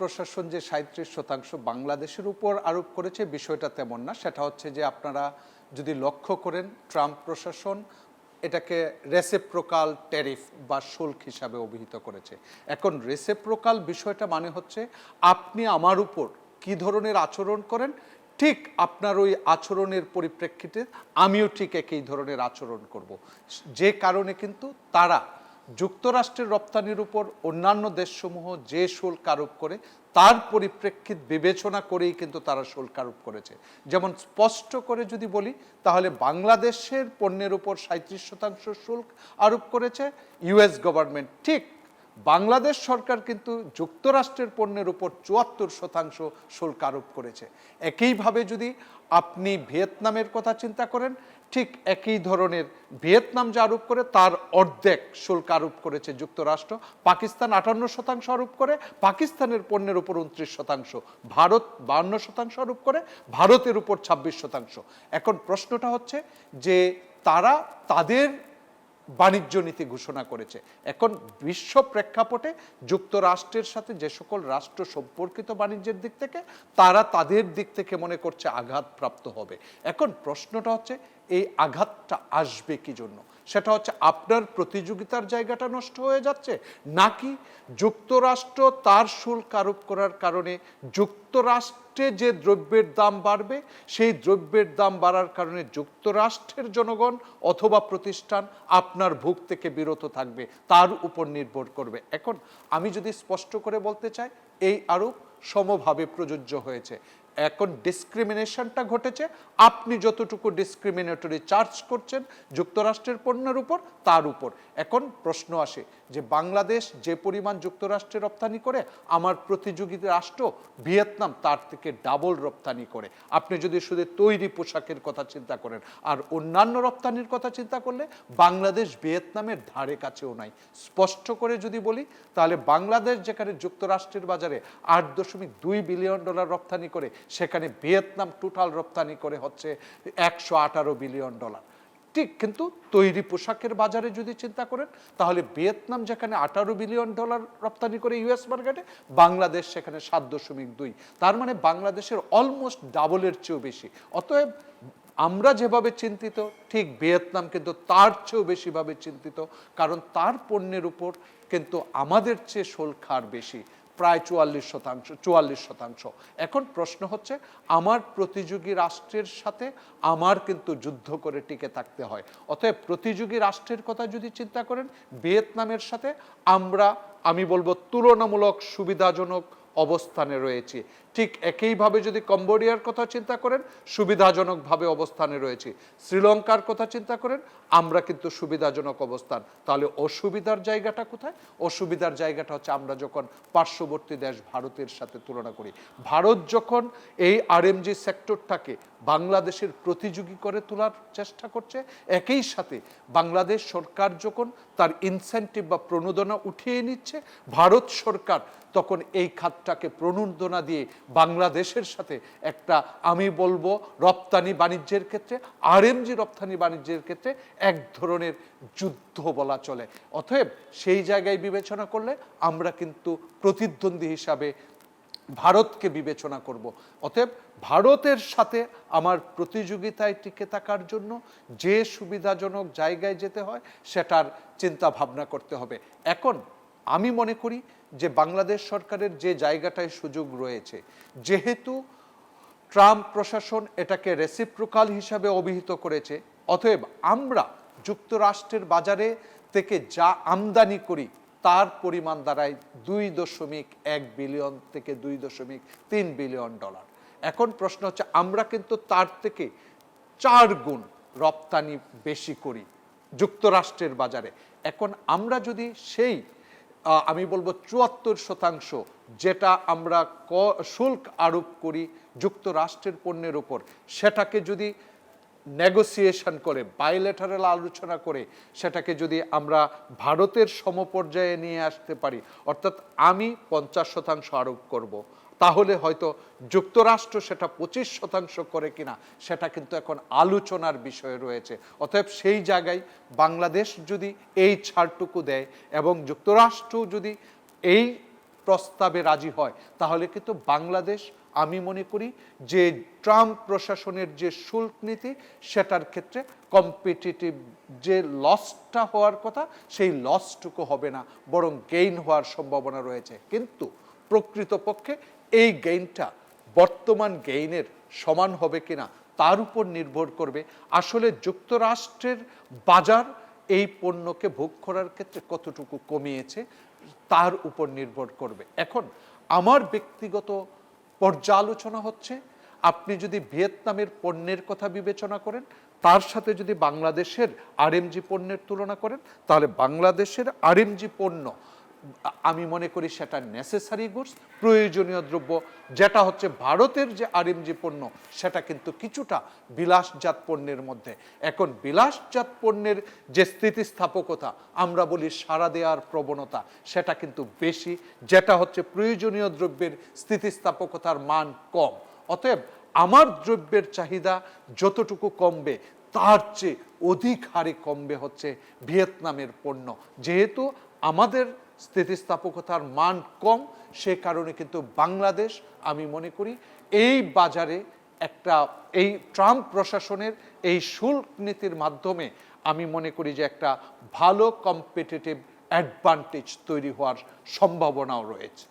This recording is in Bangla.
প্রশাসন যে সাঁত্রিশ শতাংশ বাংলাদেশের উপর আরোপ করেছে, বিষয়টা তেমন না। সেটা হচ্ছে যে আপনারা যদি লক্ষ্য করেন, ট্রাম্প প্রশাসন এটাকে রেসেপ্রোকাল ট্যারিফ বা শুল্ক হিসাবে অভিহিত করেছে। এখন রেসেপ্রোকাল বিষয়টা মানে হচ্ছে, আপনি আমার উপর কি ধরনের আচরণ করেন, ঠিক আপনার ওই আচরণের পরিপ্রেক্ষিতে আমিও ঠিক একই ধরনের আচরণ করব। যে কারণে কিন্তু তারা যুক্তরাষ্ট্রের রপ্তানির উপর অন্যান্য দেশসমূহ যে শুল্ক আরোপ করে, তার পরিপ্রেক্ষিত বিবেচনা করেই কিন্তু তারা শুল্ক আরোপ করেছে। যেমন স্পষ্ট করে যদি বলি, তাহলে বাংলাদেশের পণ্যের উপর সাঁত্রিশ শতাংশ শুল্ক আরোপ করেছে ইউএস গভর্নমেন্ট। ঠিক বাংলাদেশ সরকার কিন্তু যুক্তরাষ্ট্রের পণ্যের উপর চুয়াত্তর শতাংশ শুল্ক আরোপ করেছে। একইভাবে যদি আপনি ভিয়েতনামের কথা চিন্তা করেন ঠিক একই ধরনের ভিয়েতনাম যা আরোপ করে, তার অর্ধেক শুল্ক আরোপ করেছে যুক্তরাষ্ট্র। পাকিস্তান আটান্ন শতাংশ আরোপ করে, পাকিস্তানের পণ্যের উপর উনত্রিশ শতাংশ, ভারত বান্ন শতাংশ আরোপ করে, ভারতের উপর ছাব্বিশ শতাংশ। এখন প্রশ্নটা হচ্ছে যে, তারা তাদের বাণিজ্য নীতি ঘোষণা করেছে। এখন বিশ্ব প্রেক্ষাপটে যুক্তরাষ্ট্রের সাথে যে সকল রাষ্ট্র সম্পর্কিত বাণিজ্যের দিক থেকে, তারা তাদের দিক থেকে মনে করছে আঘাতপ্রাপ্ত হবে। এখন প্রশ্নটা হচ্ছে এই আঘাতটা আসবে কি জন্য? সেটা হচ্ছে আপনার প্রতিযোগিতার জায়গাটা নষ্ট হয়ে যাচ্ছে, নাকি যুক্তরাষ্ট্র তার শুল্ক আরোপ করার কারণে যুক্তরাষ্ট্রে যে দ্রব্যের দাম বাড়বে, সেই দ্রব্যের দাম বাড়ার কারণে যুক্তরাষ্ট্রের জনগণ অথবা প্রতিষ্ঠান আপনার ভোগ থেকে বিরত থাকবে, তার উপর নির্ভর করবে। এখন আমি যদি স্পষ্ট করে বলতে চাই, এই আরোপ সমভাবে প্রযোজ্য হয়েছে। এখন ডিসক্রিমিনেশনটা ঘটেছে। আপনি যতটুকু ডিসক্রিমিনেটরি চার্জ করছেন যুক্তরাষ্ট্রের পণ্যের উপর, তার উপর। এখন প্রশ্ন আসে যে বাংলাদেশ যে পরিমাণ যুক্তরাষ্ট্রে রপ্তানি করে, আমার প্রতিযোগী রাষ্ট্র ভিয়েতনাম তার থেকে ডাবল রপ্তানি করে। আপনি যদি শুধু তৈরি পোশাকের কথা চিন্তা করেন, আর অন্যান্য রপ্তানির কথা চিন্তা করলে বাংলাদেশ ভিয়েতনামের ধারে কাছেও নাই। স্পষ্ট করে যদি বলি, তাহলে বাংলাদেশ যেখানে যুক্তরাষ্ট্রের বাজারে আট দশমিক দুই বিলিয়ন ডলার রপ্তানি করে, সেখানে ভিয়েতনাম টোটাল রপ্তানি করে হচ্ছে একশো আঠারো বিলিয়ন ডলার। ঠিক, কিন্তু তৈরি পোশাকের বাজারে যদি চিন্তা করেন, তাহলে ভিয়েতনাম যেখানে আঠারো বিলিয়ন ডলার রপ্তানি করে ইউএস মার্কেটে, বাংলাদেশ সেখানে সাত দশমিক দুই। তার মানে বাংলাদেশের অলমোস্ট ডাবলের চেয়েও বেশি। অতএব আমরা যেভাবে চিন্তিত, ঠিক ভিয়েতনাম কিন্তু তার চেয়েও বেশিভাবে চিন্তিত, কারণ তার পণ্যের উপর কিন্তু আমাদের চেয়ে শুল্ক হার বেশি। প্রায় চুয়াল্লিশ শতাংশ চুয়াল্লিশ শতাংশ। এখন প্রশ্ন হচ্ছে, আমার প্রতিযোগী রাষ্ট্রের সাথে আমার কিন্তু যুদ্ধ করে টিকে থাকতে হয়। অতএব প্রতিযোগী রাষ্ট্রের কথা যদি চিন্তা করেন, ভিয়েতনামের সাথে আমরা, আমি বলব, তুলনামূলক সুবিধাজনক অবস্থানে রয়েছে। ঠিক একইভাবে যদি কম্বোডিয়ার কথা চিন্তা করেন, সুবিধাজনকভাবে অবস্থানে রয়েছে। শ্রীলঙ্কার কথা চিন্তা করেন, আমরা কিন্তু সুবিধাজনক অবস্থান। তাহলে অসুবিধার জায়গাটা কোথায়? অসুবিধার জায়গাটা হচ্ছে আমরা যখন পার্শ্ববর্তী দেশ ভারতের সাথে তুলনা করি। ভারত যখন এই আরএমজি সেক্টরটাকে বাংলাদেশের প্রতিযোগী করে তোলার চেষ্টা করছে, একই সাথে বাংলাদেশ সরকার যখন তার ইনসেন্টিভ বা প্রণোদনা উঠিয়ে নিচ্ছে। ভারত সরকার তখন এই খাতটাকে প্রণোদনা দিয়ে বাংলাদেশের সাথে একটা, আমি বলব, রপ্তানি বাণিজ্যের ক্ষেত্রে আর আরএমজি রপ্তানি বাণিজ্যের ক্ষেত্রে এক ধরনের যুদ্ধ বলা চলে। অতএব সেই জায়গায় বিবেচনা করলে আমরা কিন্তু প্রতিদ্বন্দ্বী হিসাবে ভারতকে বিবেচনা করব। অতএব ভারতের সাথে আমার প্রতিযোগিতায় টিকে থাকার জন্য যে সুবিধাজনক জায়গায় যেতে হয়, সেটার চিন্তা ভাবনা করতে হবে। এখন আমি মনে করি যে বাংলাদেশ সরকারের যে জায়গাটায় সুযোগ রয়েছে, যেহেতু ট্রাম্প প্রশাসন এটাকে রেসিপ্রোকাল হিসাবে অভিহিত করেছে, অতএব আমরা যুক্তরাষ্ট্রের বাজারে থেকে যা আমদানি করি তার পরিমাণ দাঁড়ায় দুই দশমিক এক বিলিয়ন থেকে দুই দশমিক তিন বিলিয়ন ডলার। এখন প্রশ্ন হচ্ছে, আমরা কিন্তু তার থেকে চার গুণ রপ্তানি বেশি করি যুক্তরাষ্ট্রের বাজারে। এখন আমরা যদি সেই আমি বলব চুয়াত্তর শতাংশ যেটা আমরা ক, শুল্ক আরোপ করি যুক্তরাষ্ট্রের পণ্যের উপর, সেটাকে যদি নেগোসিয়েশন করে বাইলেটারাল আলোচনা করে, সেটাকে যদি আমরা ভারতের সমপর্যায়ে নিয়ে আসতে পারি, অর্থাৎ আমি পঞ্চাশ শতাংশ আরোপ করব। তাহলে হয়তো যুক্তরাষ্ট্র সেটা পঁচিশ শতাংশ করে কিনা, সেটা কিন্তু এখন আলোচনার বিষয় রয়েছে অতএব সেই জায়গায় বাংলাদেশ যদি এই ছাড়টুকু দেয় এবং যুক্তরাষ্ট্র যদি এই প্রস্তাবে রাজি হয়, তাহলে কিন্তু বাংলাদেশ আমি মনে করি যে ট্রাম্প প্রশাসনের যে শুল্ক নীতি, সেটার ক্ষেত্রে কম্পিটিটিভ যে লসটা হওয়ার কথা, সেই লসটুকু হবে না, বরং গেইন হওয়ার সম্ভাবনা রয়েছে। কিন্তু প্রকৃতপক্ষে এই গেইনটা বর্তমান গেইনের সমান হবে কিনা, তার উপর নির্ভর করবে আসলে যুক্তরাষ্ট্রের বাজার এই পণ্যকে ভোগ করার ক্ষেত্রে কতটুকু কমিয়েছে, তার উপর নির্ভর করবে। এখন, আমার ব্যক্তিগত পর্যালোচনা হচ্ছে, আপনি যদি ভিয়েতনামের পণ্যের কথা বিবেচনা করেন, তার সাথে যদি বাংলাদেশের আরএমজি পণ্যের তুলনা করেন, তাহলে বাংলাদেশের আরএমজি পণ্য আমি মনে করি সেটা নেসেসারি গুডস প্রয়োজনীয় দ্রব্য, যেটা হচ্ছে ভারতের যে আরএমজি পণ্য, সেটা কিন্তু কিছুটা বিলাসজাত পণ্যের মধ্যে। এখন বিলাসজাত পণ্যের যে স্থিতিস্থাপকতা, আমরা বলি সারা দেওয়ার প্রবণতা, সেটা কিন্তু বেশি, যেটা হচ্ছে প্রয়োজনীয় দ্রব্যের স্থিতিস্থাপকতার মান কম। অতএব আমার দ্রব্যের চাহিদা যতটুকু কমবে, তার চেয়ে অধিক হারে কমবে হচ্ছে ভিয়েতনামের পণ্য। যেহেতু আমাদের স্থিতিস্থাপকতার মান কম, সে কারণে কিন্তু বাংলাদেশ, আমি মনে করি, এই বাজারে একটা, এই ট্রাম্প প্রশাসনের এই শুল্ক নীতির মাধ্যমে আমি মনে করি যে একটা ভালো কম্পিটিটিভ অ্যাডভান্টেজ তৈরি হওয়ার সম্ভাবনাও রয়েছে।